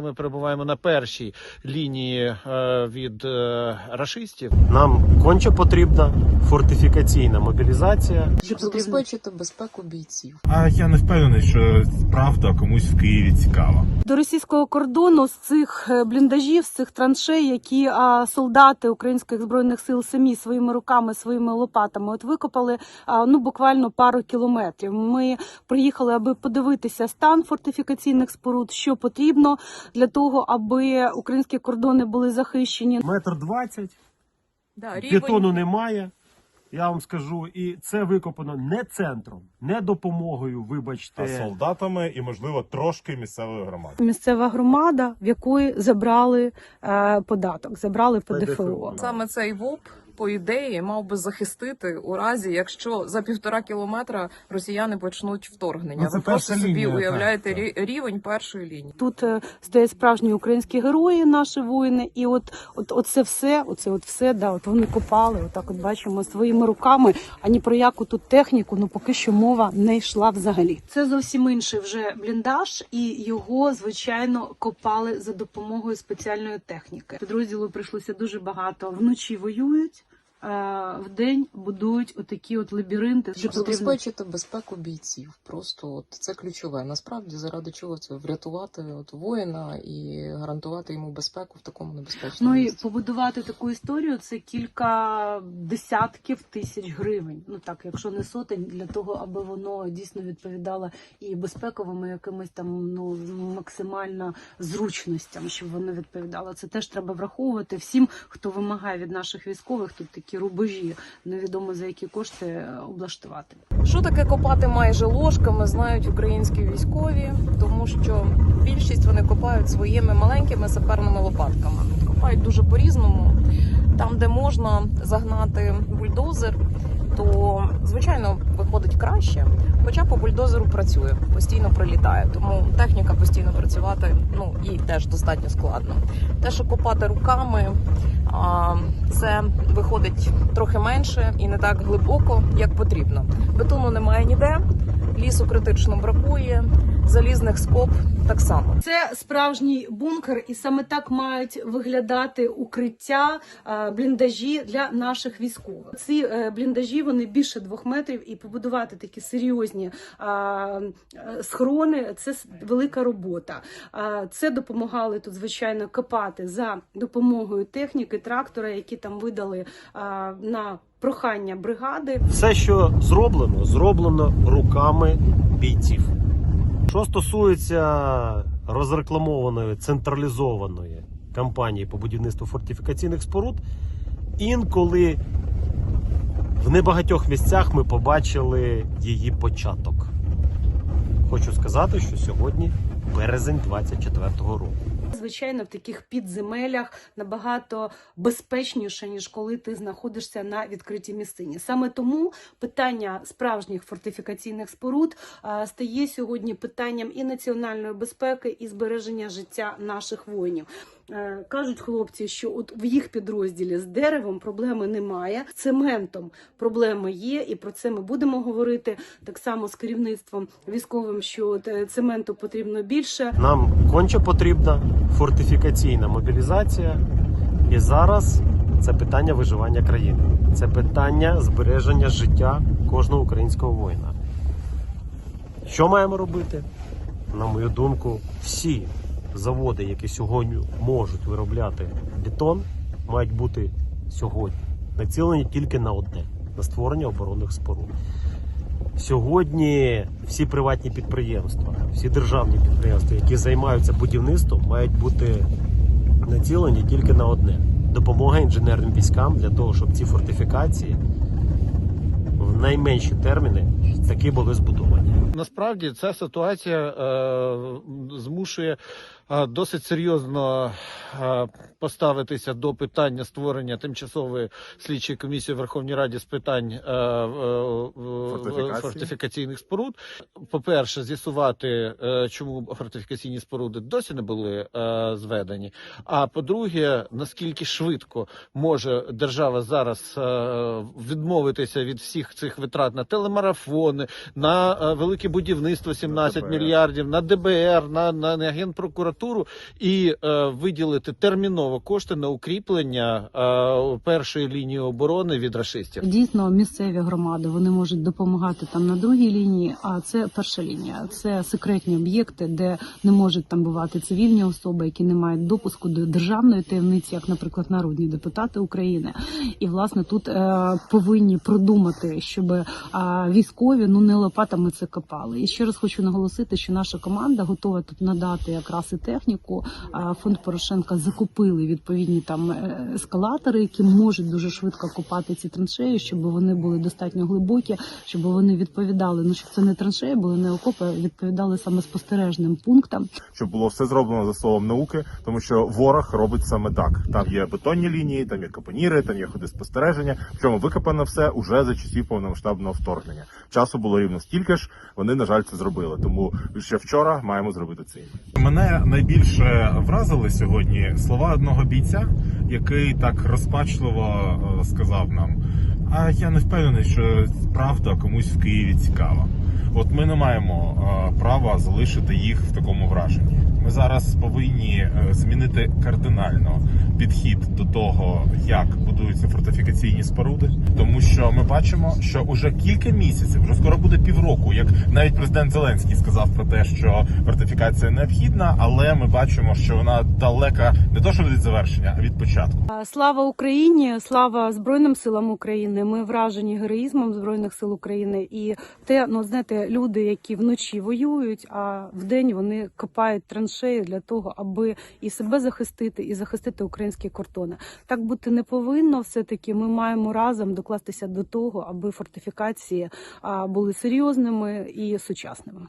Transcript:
Ми перебуваємо на першій лінії е, від е, рашистів. Нам конче потрібна фортифікаційна мобілізація. щоб забезпечити безпеку бійців. А я не впевнений, що правда комусь в Києві цікава. до російського кордону з цих е, бліндажів, з цих траншей, які солдати українських збройних сил самі своїми руками, своїми лопатами от викопали а, ну буквально пару кілометрів. Ми приїхали, аби подивитися стан фортифікаційних споруд, що потрібно для того, аби українські кордони були захищені. Метр двадцять, Да, бетону немає. Я вам скажу, і це викопано не центром, не допомогою, вибачте. А солдатами і, можливо, трошки місцевої громади. Місцева громада, в якої забрали е, податок, забрали ПДФО. ПДФО. Саме цей ВОП, по ідеї, мав би захистити у разі, якщо за півтора кілометра росіяни почнуть вторгнення. Ну, це Ви просто собі лінія, так, уявляєте так. рі- рівень першої лінії. Тут е, стоять справжні українські герої, наші воїни, і от, от, от це все, оце от все, да, от вони копали, отак от бачимо своїми руками. А ні про яку тут техніку, ну поки що мова не йшла взагалі. Це зовсім інший вже бліндаж, і його звичайно копали за допомогою спеціальної техніки. Підрозділу прийшлося дуже багато. Вночі воюють. Е, Вдень будують отакі от лабіринти, Щоб забезпечити безпеку бійців. Просто от це ключове. Насправді, заради чого це врятувати от воїна і гарантувати йому безпеку в такому небезпечному Ну і місці. побудувати таку історію це кілька десятків тисяч гривень. Ну так, якщо не сотень, для того, аби воно дійсно відповідало і безпековим, і якимось там ну максимально зручностям, щоб воно відповідало. Це теж треба враховувати всім, хто вимагає від наших військових тут такі рубежі, невідомо за які кошти е, облаштувати. Що таке копати майже ложками, знають українські військові, тому що більшість вони копають своїми маленькими саперними лопатками. Копають дуже по-різному. Там, де можна загнати бульдозер, то звичайно виходить краще. Хоча по бульдозеру працює, постійно прилітає. Тому техніка постійно працювати ну їй теж достатньо складно. Те, що копати руками, це виходить трохи менше і не так глибоко, як потрібно. Бетону немає ніде, лісу критично бракує, залізних скоб так само. Це справжній бункер, і саме так мають виглядати укриття, е, бліндажі для наших військових. Ці е, бліндажі вони більше двох метрів, і побудувати такі серйозні е, схорони це велика робота. Це допомагали тут, звичайно, копати за допомогою техніки, трактора, які там видали на прохання бригади. Все, що зроблено, зроблено руками бійців. Що стосується розрекламованої централізованої кампанії по будівництву фортифікаційних споруд, інколи в небагатьох місцях ми побачили її початок. Хочу сказати, що сьогодні березень 24-го року. Звичайно, в таких підземелях набагато безпечніше, ніж коли ти знаходишся на відкритій місцині. Саме тому питання справжніх фортифікаційних споруд стає сьогодні питанням і національної безпеки, і збереження життя наших воїнів. Е, Кажуть хлопці, що от в їх підрозділі з деревом проблеми немає, цементом проблеми є, і про це ми будемо говорити так само з керівництвом військовим, що е, цементу потрібно більше. Нам конче потрібна фортифікаційна мобілізація. І зараз це питання виживання країни. Це питання збереження життя кожного українського воїна. Що маємо робити? На мою думку, всі заводи, які сьогодні можуть виробляти бетон, мають бути сьогодні націлені тільки на одне на створення оборонних споруд. Сьогодні всі приватні підприємства, всі державні підприємства, які займаються будівництвом, мають бути націлені тільки на одне допомога інженерним військам для того, щоб ці фортифікації в найменші терміни таки були збудовані. Насправді ця ситуація е, змушує досить серйозно поставитися до питання створення тимчасової слідчої комісії в Верховній Раді з питань е, е, Фортифікації. фортифікаційних споруд. По-перше, з'ясувати, е, чому фортифікаційні споруди досі не були е, зведені. А по-друге, наскільки швидко може держава зараз е, відмовитися від всіх цих витрат на телемарафони, на е, велике будівництво 17 ДБР. мільярдів, на ДБР, на, на, на генпрокуратуру. і е, виділити терміново кошти на укріплення е, першої лінії оборони від рашистів. Дійсно, місцеві громади вони можуть допомагати там на другій лінії. А це перша лінія. Це секретні об'єкти, де не можуть там бувати цивільні особи, які не мають допуску до державної таємниці, як, наприклад, народні депутати України. І власне тут е, повинні продумати, щоб е, військові ну не лопатами це копали. І ще раз хочу наголосити, що наша команда готова тут надати якраз і техніку. А фонд Порошенка закупили відповідні там е, ескалатори, які можуть дуже швидко копати ці траншеї, щоб вони були достатньо глибокі, щоб вони відповідали. Ну що це не траншеї, були не окопи, а відповідали саме спостережним пунктам. Щоб було все зроблено за словом науки, тому що ворог робить саме так. Там є бетонні лінії, там є капоніри, там є ходи спостереження. Причому викопано все уже за часів повномасштабного вторгнення. Часу було рівно стільки ж. Вони на жаль це зробили. Тому ще вчора маємо зробити це. Мене найбільше вразили сьогодні слова одного бійця, який так розпачливо е, сказав нам: А я не впевнений, що правда комусь в Києві цікава. От ми не маємо е, права залишити їх в такому враженні. Зараз повинні е, змінити кардинально підхід до того, як будуються фортифікаційні споруди, тому що ми бачимо, що уже кілька місяців, вже скоро буде півроку, як навіть президент Зеленський сказав про те, що фортифікація необхідна, але ми бачимо, що вона далека не то, що від завершення, а від початку. Слава Україні! Слава Збройним силам України! Ми вражені героїзмом Збройних сил України. І те, ну знаєте, люди, які вночі воюють, а вдень вони копають траншеї для того, аби і себе захистити, і захистити українські кордони. Так бути не повинно. Все таки ми маємо разом докластися до того, аби фортифікації були серйозними і сучасними.